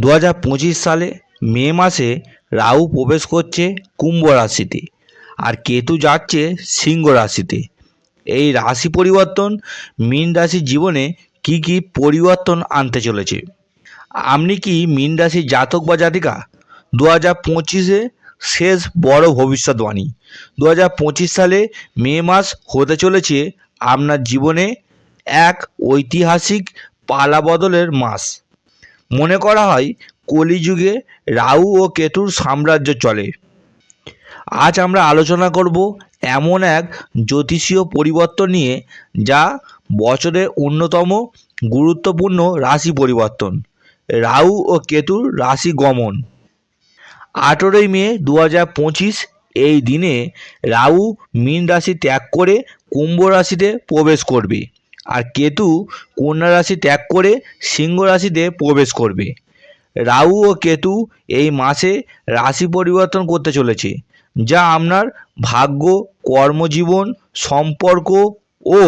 দু হাজার পঁচিশ সালে মে মাসে রাহু প্রবেশ করছে কুম্ভ রাশিতে আর কেতু যাচ্ছে সিংহ রাশিতে। এই রাশি পরিবর্তন মীন রাশির জীবনে কি কি পরিবর্তন আনতে চলেছে? আপনি কি মীন রাশির জাতক বা জাতিকা? দু হাজার পঁচিশে শেষ বড় ভবিষ্যৎবাণী দু হাজার পঁচিশ সালে মে মাস হতে চলেছে আপনার জীবনে এক ঐতিহাসিক পালা বদলের মাস। মনে করা হয় কলিযুগে রাহু ও কেতুর সাম্রাজ্য চলে। আজ আমরা আলোচনা করব এমন এক জ্যোতিষীয় পরিবর্তন নিয়ে, যা বছরের অন্যতম গুরুত্বপূর্ণ রাশি পরিবর্তন, রাহু ও কেতুর রাশি গমন। আঠেরোই মে দু হাজার পঁচিশ এই দিনে রাহু মীন রাশি ত্যাগ করে কুম্ভ রাশিতে প্রবেশ করবে। আর কেতু কন্যা রাশি ত্যাগ করে সিংহ রাশিতে প্রবেশ করবে। রাহু ও কেতু এই মাসে রাশি পরিবর্তন করতে চলেছে, যা আপনার ভাগ্য, কর্মজীবন, সম্পর্ক ও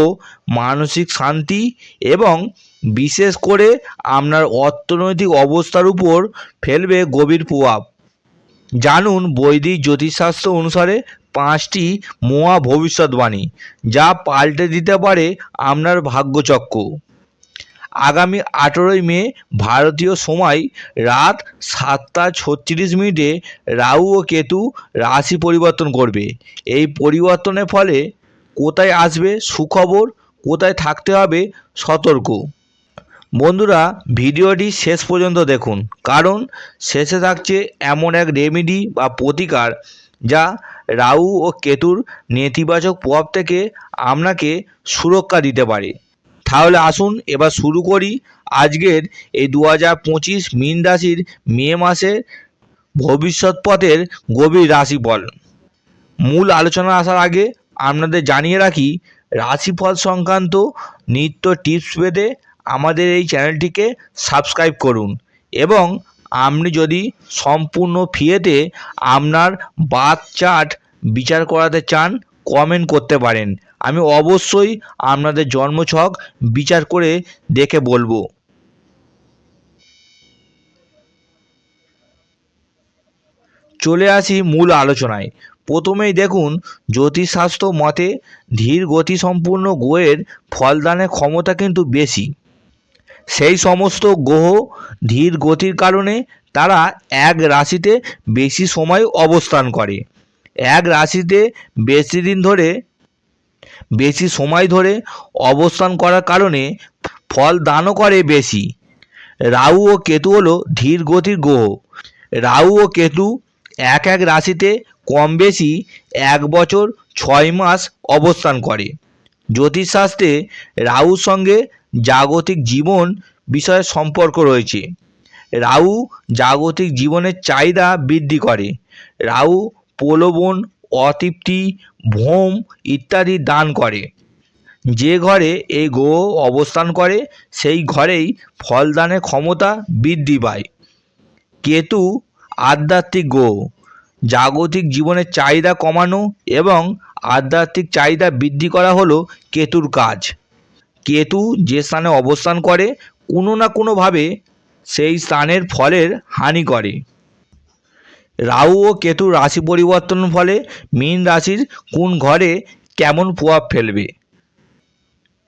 মানসিক শান্তি এবং বিশেষ করে আপনার অর্থনৈতিক অবস্থার উপর ফেলবে গভীর প্রভাব। জানুন বৈদিক জ্যোতিষশাস্ত্র অনুসারে পাঁচটি মহা ভবিষ্যৎবাণী, যা পাল্টে দিতে পারে আপনার ভাগ্যচক্র আগামী আঠেরোই মে, ভারতীয় সময়, রাত সাতটা ছত্রিশ মিনিটে রাহু ও কেতু রাশি পরিবর্তন করবে। এই পরিবর্তনের ফলে কোথায় আসবে সুখবর, কোথায় থাকতে হবে সতর্ক। বন্ধুরা, ভিডিওটি শেষ পর্যন্ত দেখুন, কারণ শেষে থাকছে এমন এক রেমেডি বা প্রতিকার, যা রাহু ও কেতুর নেতিবাচক প্রভাব থেকে আপনাকে সুরক্ষা দিতে পারে। তাহলে আসুন এবার শুরু করি আজকের এই দু হাজার পঁচিশ মীন রাশির মে মাসের ভবিষ্যৎ পথের গভীর রাশিফল। মূল আলোচনা আসার আগে আপনাদের জানিয়ে রাখি, রাশিফল সংক্রান্ত নিত্য টিপস পেতে আমাদের এই চ্যানেলটিকে সাবস্ক্রাইব করুন এবং আপনি যদি সম্পূর্ণ ফিয়েতে আপনার বাদ চার্ট বিচার করাতে চান কমেন্ট করতে পারেন। আমি অবশ্যই আপনাদের জন্মছক বিচার করে দেখে বলব। চলে আসি মূল আলোচনায়। প্রথমেই দেখুন, জ্যোতিষশাস্ত্র মতে ধীর গতিসম্পূর্ণ গোয়ের ফলদানের ক্ষমতা কিন্তু বেশি। সেই সমস্ত গ্রহ ধীর গতির কারণে তারা এক রাশিতে বেশি সময় অবস্থান করে। এক রাশিতে বেশি দিন ধরে, বেশি সময় ধরে অবস্থান করার কারণে ফল দানও করে বেশি। রাহু ও কেতু হলো ধীর গতির গ্রহ। রাহু ও কেতু এক এক রাশিতে কম বেশি এক বছর ছয় মাস অবস্থান করে। জ্যোতিষশাস্ত্রে রাহুর সঙ্গে জাগতিক জীবন বিষয়ে সম্পর্ক রয়েছে। রাহু জাগতিক জীবনের চাহিদা বৃদ্ধি করে। রাহু প্রলোভন, অতৃপ্তি, ভ্রম ইত্যাদি দান করে। যে ঘরে এই গ্রহ অবস্থান করে, সেই ঘরেই ফলদানের ক্ষমতা বৃদ্ধি পায়। কেতু আধ্যাত্মিক গ্রহ। জাগতিক জীবনের চাহিদা কমানো এবং আধ্যাত্মিক চাহিদা বৃদ্ধি করা হলো কেতুর কাজ। কেতু যে স্থানে অবস্থান করে, কোনো না কোনোভাবে সেই স্থানের ফলের হানি করে। রাহু ও কেতু রাশি পরিবর্তনের ফলে মীন রাশির কোন ঘরে কেমন প্রভাব ফেলবে?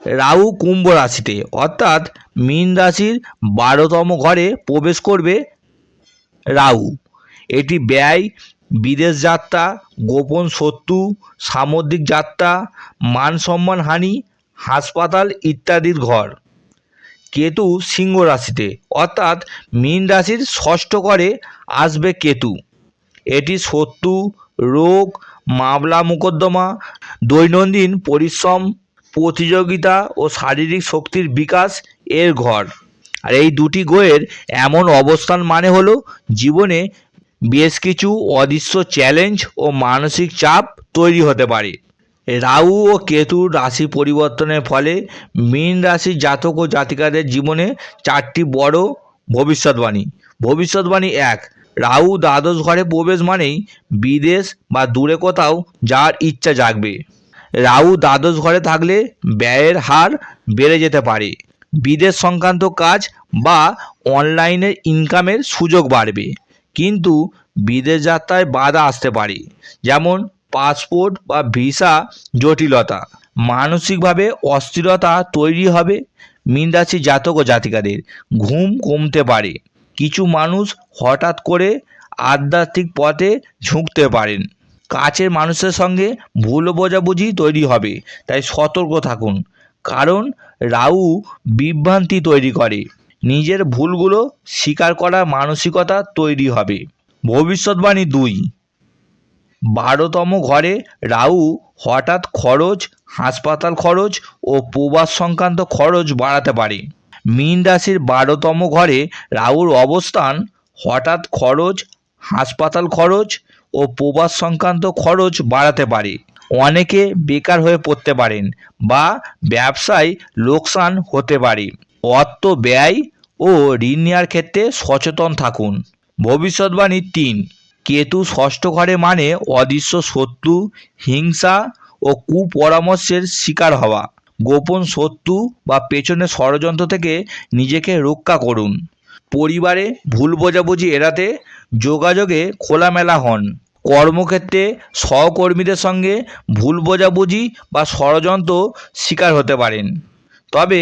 রাহু কুম্ভ রাশিতে, অর্থাৎ মীন রাশির বারোতম ঘরে প্রবেশ করবে রাহু। এটি ব্যয়, বিদেশ যাত্রা, গোপন শত্রু, সামুদ্রিক যাত্রা, মান সম্মান হানি হাসপাতাল ইত্যাদির ঘর। কেতু সিংহ রাশিতে, অর্থাৎ মীন রাশির ষষ্ঠ ঘরে আসবে কেতু। এটি শত্রু, রোগ, মামলা, মোকদ্দমা, দৈনন্দিন পরিশ্রম, প্রতিযোগিতা ও শারীরিক শক্তির বিকাশ এর ঘর। আর এই দুটি গ্রহের এমন অবস্থান মানে হলো জীবনে বেশ কিছু অদৃশ্য চ্যালেঞ্জ ও মানসিক চাপ তৈরি হতে পারে। রাহু ও কেতুর রাশি পরিবর্তনের ফলে মীন রাশির জাতক ও জাতিকাদের জীবনে চারটি বড় ভবিষ্যৎবাণী। ভবিষ্যৎবাণী এক, রাহু দ্বাদশ ঘরে প্রবেশ মানেই বিদেশ বা দূরে কোথাও যার ইচ্ছা জাগবে। রাহু দ্বাদশ ঘরে থাকলে ব্যয়ের হার বেড়ে যেতে পারে। বিদেশ সংক্রান্ত কাজ বা অনলাইনে ইনকামের সুযোগ বাড়বে। কিন্তু বিদেশ যাত্রায় বাধা আসতে পারে। যেমন পাসপোর্ট বা ভিসা জটিলতা। মানসিকভাবে অস্থিরতা তৈরি হবে। মীন রাশি জাতক ও জাতিকাদের ঘুম কমতে পারে। কিছু মানুষ হঠাৎ করে আধ্যাত্মিক পথে ঝুঁকতে পারেন। কাছের মানুষের সঙ্গে ভুল বোঝাবুঝি তৈরি হবে। তাই সতর্ক থাকুন। কারণ রাউ বিভ্রান্তি তৈরি করে। নিজের ভুলগুলো স্বীকার করার মানসিকতা তৈরি হবে। ভবিষ্যৎবাণী দুই। বারোতম ঘরে রাহু হঠাৎ খরচ, হাসপাতাল খরচ ও প্রবাস সংক্রান্ত খরচ বাড়াতে পারে। মীন রাশির বারোতম ঘরে রাহুর অবস্থান, হঠাৎ খরচ, হাসপাতাল খরচ ও প্রবাস সংক্রান্ত খরচ বাড়াতে পারে। অনেকে বেকার হয়ে পড়তে পারেন বা ব্যবসায় লোকসান হতে পারে। অর্থ ব্যয় ও ঋণ নেওয়ার ক্ষেত্রে সচেতন থাকুন। ভবিষ্যৎবাণী তিন। কেতু ষষ্ঠ ঘরে মানে অদৃশ্য শত্রু, হিংসা ও কুপরামর্শের শিকার হওয়া। গোপন শত্রু বা পেছনে ষড়যন্ত্র থেকে নিজেকে রক্ষা করুন। পরিবারে ভুল বোঝাবুঝি এড়াতে যোগাযোগে খোলামেলা হন। কর্মক্ষেত্রে সহকর্মীদের সঙ্গে ভুল বোঝাবুঝি বা ষড়যন্ত্র শিকার হতে পারেন। তবে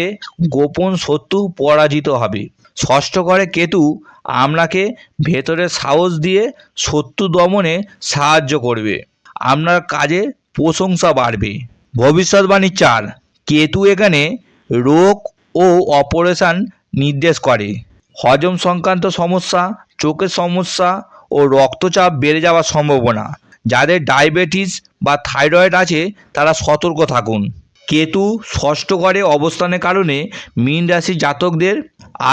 গোপন শত্রু পরাজিত হবে। ষষ্ঠ ঘরে কেতু আপনাকে ভেতরে সাহস দিয়ে শত্রু দমনে সাহায্য করবে। আপনার কাজে প্রশংসা বাড়বে। ভবিষ্যৎবাণী চার, কেতু এখানে রোগ ও অপারেশন নির্দেশ করে। হজম সংক্রান্ত সমস্যা, চোখের সমস্যা ও রক্তচাপ বেড়ে যাওয়ার সম্ভাবনা। যাদের ডায়াবেটিস বা থাইরয়েড আছে, তারা সতর্ক থাকুন। কেতু ষষ্ঠ ঘরে অবস্থানের কারণে মীন রাশি জাতকদের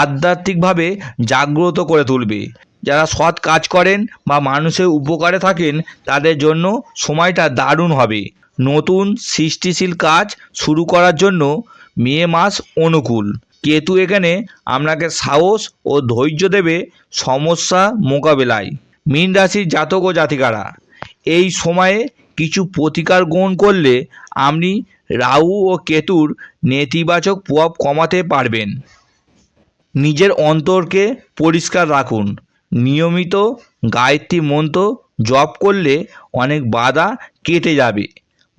আধ্যাত্মিকভাবে জাগ্রত করে তুলবে। যারা সৎ কাজ করেন বা মানুষের উপকারে থাকেন, তাদের জন্য সময়টা দারুণ হবে। নতুন সৃষ্টিশীল কাজ শুরু করার জন্য মে মাস অনুকূল। কেতু এখানে আপনাকে সাহস ও ধৈর্য দেবে সমস্যা মোকাবেলায়। মীন রাশির জাতক ও জাতিকারা, এই সময়ে কিছু প্রতিকার গ্রহণ করলে আপনি রাহু ও কেতুর নেতিবাচক প্রভাব কমাতে পারবেন। নিজের অন্তরকে পরিষ্কার রাখুন। নিয়মিত গায়ত্রী মন্ত্র জপ করলে অনেক বাধা কেটে যাবে।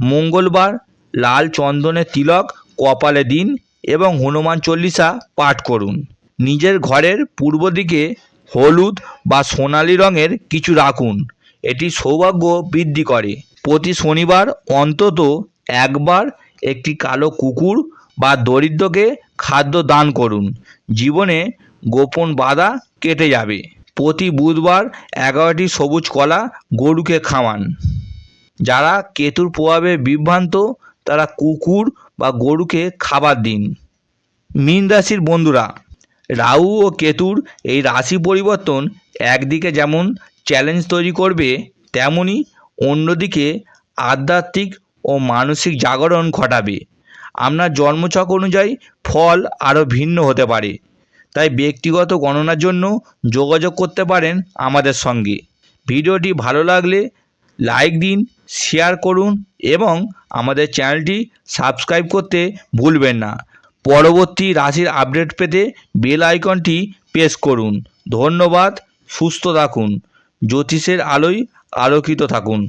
মঙ্গলবার লাল চন্দনের তিলক কপালে দিন এবং হনুমান চল্লিশা পাঠ করুন। নিজের ঘরের পূর্ব দিকে হলুদ বা সোনালি রঙের কিছু রাখুন। এটি সৌভাগ্য বৃদ্ধি করে। প্রতি শনিবার অন্তত একবার একটি কালো কুকুর বা দরিদ্রকে খাদ্য দান করুন। জীবনে গোপন বাধা কেটে যাবে। প্রতি বুধবার এগারোটি সবুজ কলা গরুকে খাওয়ান। যারা কেতুর প্রভাবে বিভ্রান্ত, তারা কুকুর বা গরুকে খাবার দিন। মীন রাশির বন্ধুরা, রাহু ও কেতুর এই রাশি পরিবর্তন একদিকে যেমন চ্যালেঞ্জ তৈরি করবে তেমনই অন্যদিকে আধ্যাত্মিক ও মানসিক জাগরণ ঘটাবে। আপনার জন্মছক অনুযায়ী ফল আরও ভিন্ন হতে পারে। তাই ব্যক্তিগত গণনার জন্য যোগাযোগ করতে পারেন আমাদের সঙ্গে। ভিডিওটি ভালো লাগলে লাইক দিন, শেয়ার করুন এবং আমাদের চ্যানেলটি সাবস্ক্রাইব করতে ভুলবেন না। পরবর্তী রাশির আপডেট পেতে বেল আইকনটি প্রেস করুন। ধন্যবাদ, সুস্থ থাকুন। জ্যোতিষের আলোয় আলোকিত থাকুন।